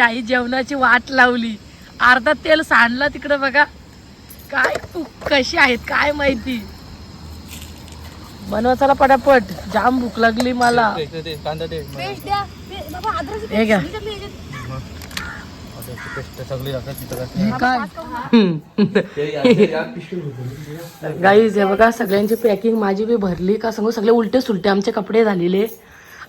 आई जेवणाची वाट लावली. अर्धा तेल सांडला तिकडं बघा. काय कशी आहेत काय माहिती? बनवा चला पटापट. जाम भूक लागली मला. हे घ्या. गाईज हे बघा सगळ्यांची पॅकिंग माझी बी भरली का सांगू सगळे उलटे सुलटे आमचे कपडे झालेले.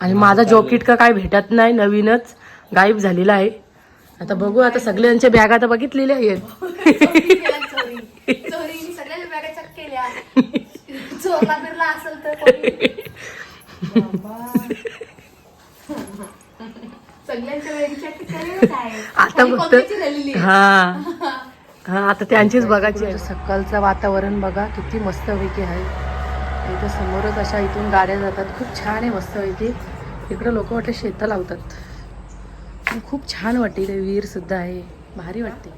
आणि माझा जॉकेट का काय भेटत नाही नवीनच गायब झालेला आहे. आता बघू आता सगळ्यांच्या बॅगा तर बघितलेल्या आहेत. चोरीने सगळ्या बॅगा चेक केल्या. चोरला बिरला असेल तर कोणी. सगळ्यांच्या बॅग चेक केलेलंच आहे आता फक्त. हा. हा आता त्यांचीच बघायची आहे. सकाळचं वातावरण बघा किती मस्तपैकी आहे. इथं समोरच अशा इथून गाड्या जातात. खूप छान आहे मस्तपैकी. इकडं लोक वाटते शेतं लावतात. खूप छान वाटते इथे विहीर सुद्धा आहे. भारी वाटते.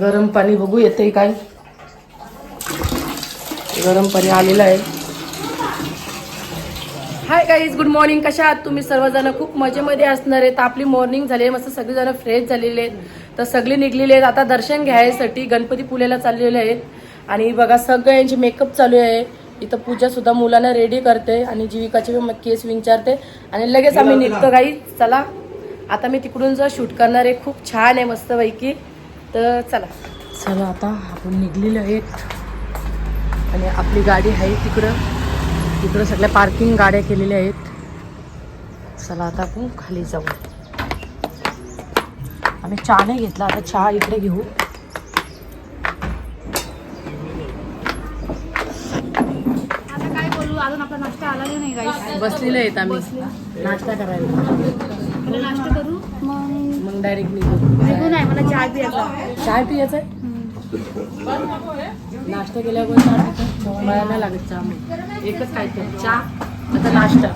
गरम पाणी बघू येते काय? गरम पाणी आलेलं आहे. हाय गाईज गुड मॉर्निंग कशा आहात तुम्ही? सर्वजण खूप मजेमध्ये असणार आहेत. आपली मॉर्निंग झाली आहे. मस्त सगळेजण फ्रेश झालेले आहेत. तर सगळे निघलेले आहेत. आता दर्शन घ्यायसाठी गणपती पुलेला चाललेले आहेत. आणि बघा सगळ्यांची मेकअप चालू आहे. इथं पूजा सुद्धा मुलांना रेडी करते. आणि जीविकाचे केस विचारते. आणि लगेच आम्ही निघतो गाई चला. आता मी तिकडून जर शूट करणार आहे खूप छान आहे मस्तपैकी. तर चला. चला आता आपण निघलेले आहेत. आणि आपली गाडी आहे तिकडं. तिकडं सगळ्या पार्किंग गाड्या केलेल्या आहेत. चला आता आपण खाली जाऊ. आम्ही चहा नाही घेतला आता चहा इकडे घेऊ. आता काय बोलू? अजून आपला नाश्ता आला नाही गाईस बसलेले आहेत आम्ही. नाश्ता करायला. मला नाश्ता करू? मग मग डायरेक्ट निघू. निघू नाही मला चहा प्यायचा. चहा पियाचा आहे? नाश्ता केल्यावर मला नाही लागत चहा मग. एकच काय तर चहा आता नाश्ता.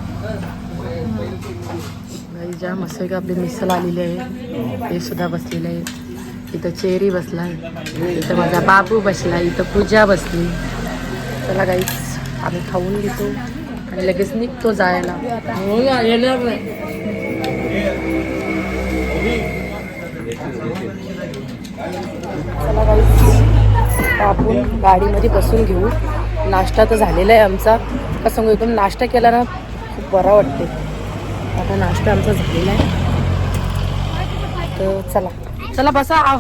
गाई ज्या मस्त का आपली मिसल आलेली आहे ते सुद्धा बसलेले आहे. इथं चेरी बसला इथं माझा बाबू बसला इथं पूजा बसली. चला गाईच आम्ही खाऊन घेतो आणि लगेच निघतो जायला. हो येणार नाही. चला गाईस आपण गाडीमध्ये बसून घेऊ. नाश्ता तर झालेला आहे आमचा. का सांगू एकदम नाश्ता केला ना खूप बरा वाटते आता नाश्ता आमचा झालेला आहे. तर चला. चला बसा.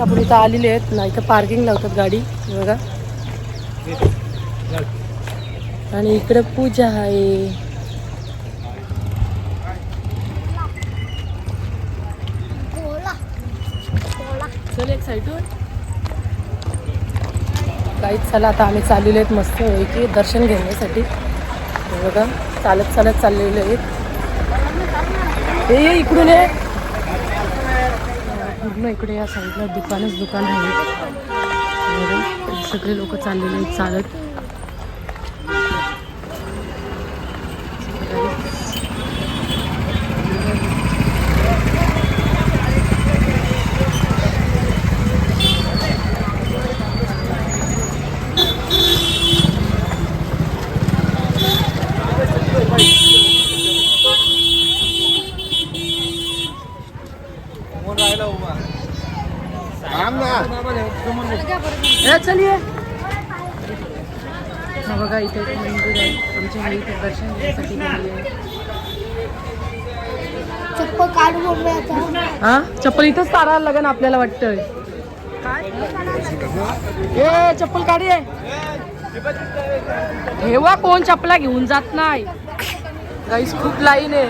आपण इथं आलेले आहेत. ना इथं पार्किंग लावतात गाडी. बघा. आणि इकडे पूजा आहे. चल एक साईडवर काहीच चला आता आम्ही चाललेलो आहेत मस्त की दर्शन घेण्यासाठी. हे बघा चालत चालत चाललेलो आहेत. हे ये इकडून ये. पूर्ण इकडे या साईडला दुकानच दुकान आहे. सगळे लोक चाललेले आहेत चालत हे चलिए हा बघा इथे एक मंदिर आहे आमच्या घरी इथे दर्शन घेण्यासाठी आहे. हा? चप्पल इथंच काढायला लागेल आपल्याला वाटतंय. ए चप्पल काढी आहे ठेवा कोण चपला घेऊन जात नाही. गाईस खूप लाईन आहे.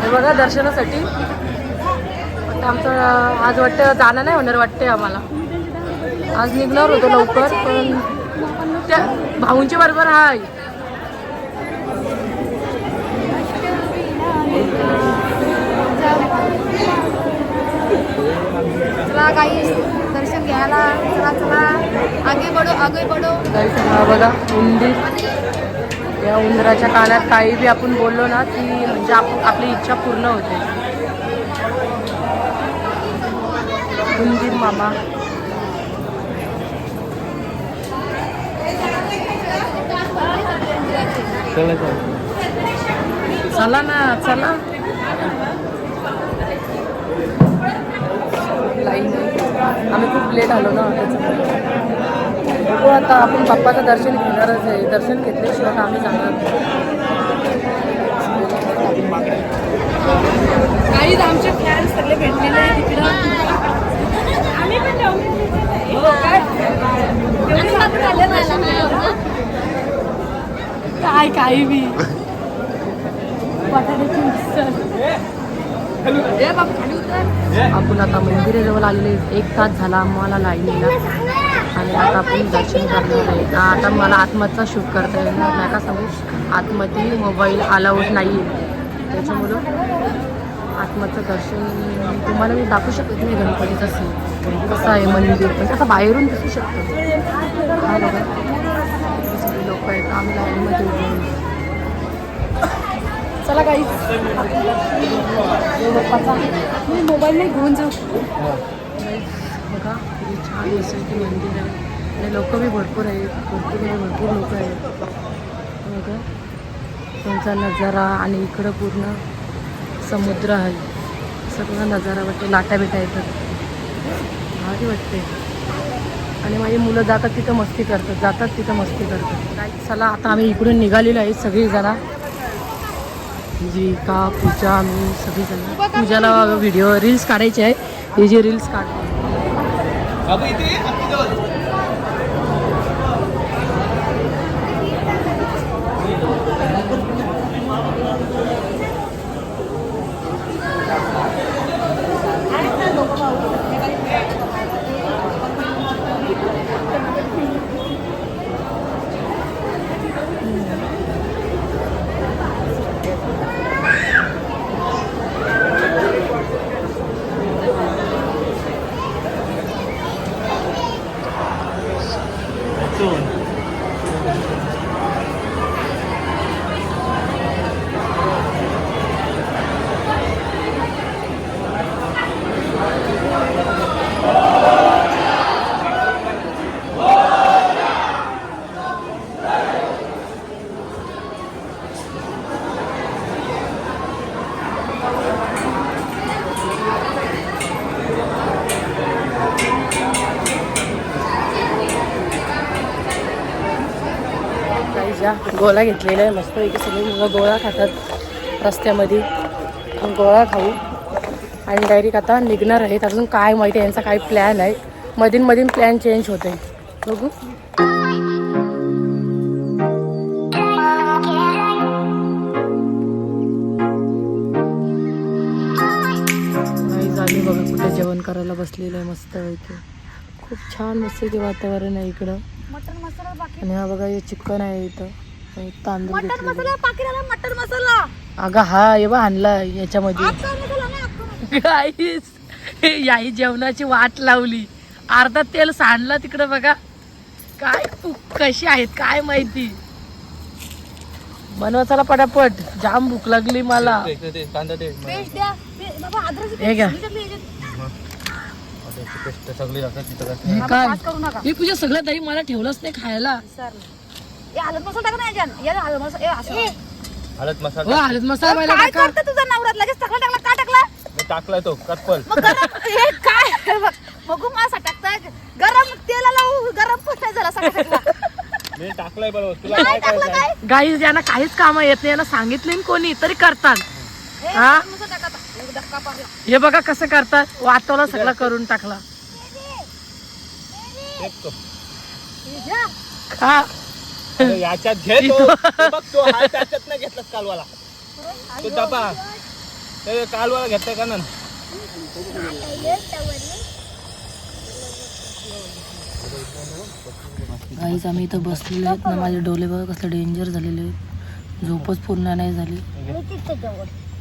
हे बघा दर्शनासाठी. आता आमचं आज वाटतं जाणं नाही होणार वाटतंय आम्हाला. आज निघणार होतो लवकर पण त्या भाऊंच्या बरोबर हाय चला काही घ्यायला. चला चला. आगे आगे बघा या उंदराच्या कानात काही बी आपण बोललो ना की म्हणजे आपण आपली इच्छा पूर्ण होते. उंदीर मामा. चला चला. चला ना चला. आम्ही खूप लेट आलो ना. बघू आता आपण बाप्पाचं दर्शन घेणारच आहे. दर्शन घेतल्याशिवाय आम्ही जाणार काही आमचे फॅन्स सगळे भेटलेले आहे तिकडं आम्ही पण जाऊ. हो, काय? काय काही बी? बटाट्याची आपण आता मंदिराजवळ आलेले एक तास झाला आम्हाला लाईनीला आणि आता आपण दर्शन करणार आहे. आता मला आत्महत्या शूट करता येणार नाही का सांगू? आतमध्ये मोबाईल अलाउड नाही आहे त्याच्यामुळं आत्महत्या दर्शन तुम्हाला मी दाखवू शकत नाही गणपतीचं सीन कसं आहे मंदिर? पण असं बाहेरून दिसू शकतं. बघा. लोक आहेत. आम्ही लाईनमध्ये उभे चला काही मी मोबाईल नाही घेऊन जाऊ. बघा किती छान विसर्ती मंदिर आहे. आणि लोक बी भरपूर आहेत. भरपूर आहे भरपूर लोक आहेत. बघा त्यांचा नजारा आणि इकडं पूर्ण समुद्र आहे. सगळा नजारा वाटते. लाटा बिटा येतात. भारी वाटते आणि माझी मुलं जातात तिथं मस्ती करतात. जातात तिथं मस्ती करतात. काय चला आता आम्ही इकडून निघालेलो आहे सगळी जरा जी का पूजा मी सगळीजण. पूजाला व्हिडिओ रील्स काढायचे आहे हे जे रील्स काढ घेतला गोळा घेतलेला आहे. मस्त पैकी सगळी मुलं गोळा खातात रस्त्यामध्ये. गोळा खाऊ. आणि डायरेक्ट आता निघणार आहेत. अजून काय माहिती आहे? यांचा काय प्लॅन आहे? मधीन मधीन प्लॅन चेंज होते बघू. नाही झाली बघा कुठे जेवण करायला बसलेलं आहे मस्त पैकी खूप छान मस्त ते वातावरण आहे इकडं. मटन मसाला बाकी आणि हा बघा हे चिकन आहे इथं. आणि तांदूळ मटन. मसाला मटन अगं हा हे बघ आणला याच्यामध्ये. आता मसाला ना अख्खा गाईस याही जेवणाची वाट लावली. अर्धा तेल सांडला तिकडं बघा. काय तू- कशी आहेत काय माहिती? बनवा चला पटापट. जाम भूक लागली मला. कांदा द्या. बाबा हे घ्या. याच्यात. अद्रकची पेस्ट सगळी टाका तिथं टाक. हे बाबा, काय? पास करू नका. हे तुझ्या सगळं दही मला ठेवलंच नाही खायला. हे हळद मसाला टाका ना याच्यात. या हळद मसाला हे असं. हळद हो मसाला हळद मसाला पहिला काय टाका. करतं तुझा नवरात? लगेच टाकला टाकला का टाकला? मी टाकलाय तो कटपल. मग गरम हे काय? बघ, बघू माझा टाकता गरम तेलाला उ- गरम पण नाही झाला टाकला. मी टाकलाय बरोबर तुला काय काय टाकलं करायचं? काय गाईज यांना काहीच काम येत नाही यांना सांगितलं कोणी तरी करतात. हे हा? हळद मसाला टाका आता. एक धक्का पाडला. हे बघा कसं करतात वातावरण सगळं करून टाकला. एक तो. हे घ्या. खा. अरे याच्यात घे तो. तो बघ तो त्याच्यात नाही घेतलास कालवाला. तो डबा. ते कालवाला घेतलाय का ना गाईज आम्ही इथं बसलेलो आहेत. ना माझे डोले बघा कसले डेंजर झालेले आहेत. झोपच पूर्ण नाही झाली.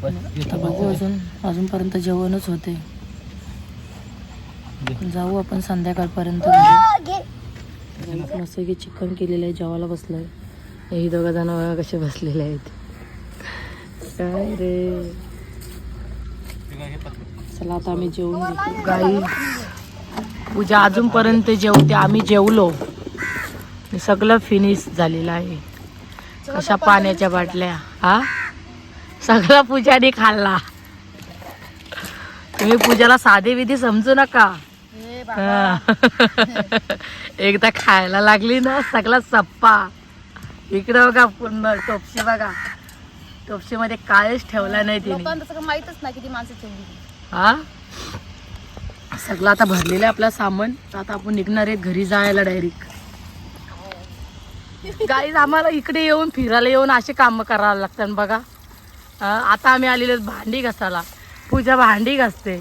बघू अजून अजूनपर्यंत जेवणच होते. जाऊ आपण संध्याकाळपर्यंत. असं की चिकन केलेलं आहे जेवायला बसलोय. हे दोघं जण बघा कसे बसलेले आहेत. काय रे? चला आता आम्ही जेवून गाई. पूजा अजूनपर्यंत जेवते आम्ही जेवलो. सगळं फिनिश झालेलं आहे. कशा पाण्याच्या बाटल्या. हा? सगळं पूजाने खाल्ला. तुम्ही पूजाला साधे विधी समजू नका. हे हा. एकदा खायला लागली ना सगळा सप्पा. इकडे बघा पूर्ण टोपशी बघा. टोपशी मध्ये काळच ठेवला नाही तिने. माहितच नाही किती माणसं ठेवली. हा? सगळं आता भरलेलं आहे आपलं सामान. तर आता आपण निघणार आहे घरी जायला डायरेक्ट गाईज आम्हाला इकडे येऊन फिरायला येऊन असे काम करावं लागतात बघा. हा, आता आम्ही आलेलो भांडी घासायला. पूजा भांडी घासते.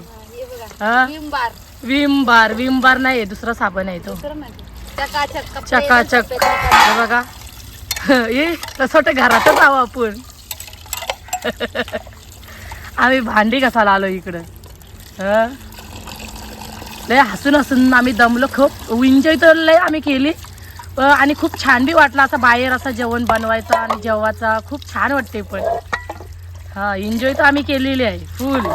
विम बार विम बार नाही दुसरा साबण आहे तो. चकाचक. बघा. ये तसं वाटतं घरातच आहो आपण. आम्ही भांडी घासायला आलो इकडं. लय हसून हसून आम्ही दमलो. खूप एन्जॉय तर लय आम्ही केली. आणि खूप छान बी वाटलं असं बाहेर असं जेवण बनवायचं आणि जेवायचा. खूप छान वाटते पण. हा एन्जॉय तर आम्ही केलेली आहे full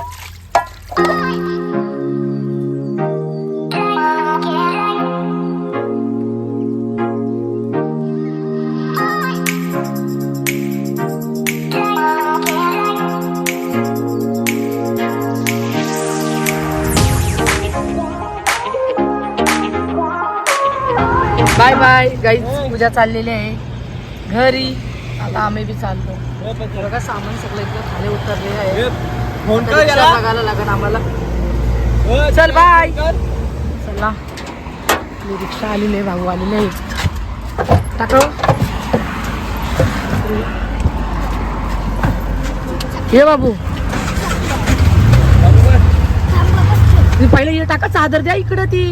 bye bye guys puja चाललेली आहे. घरी. आता आम्ही बी चाललो. बघा सामान सगळं इकडे खाली उतरले आहे. फोन कर रिक्षा याला. बघायला लागेल आम्हाला. हो, चल, बाय. चला. रिक्षा आलेली आहे भाऊ आलेले आहेत टाकव. ये बाबू. ती पहिले ये टाका चादर द्या इकडं ती.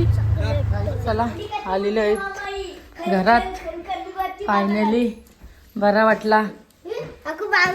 चला आलेले आहेत. घरात. फायनली बरा वाटला. Aku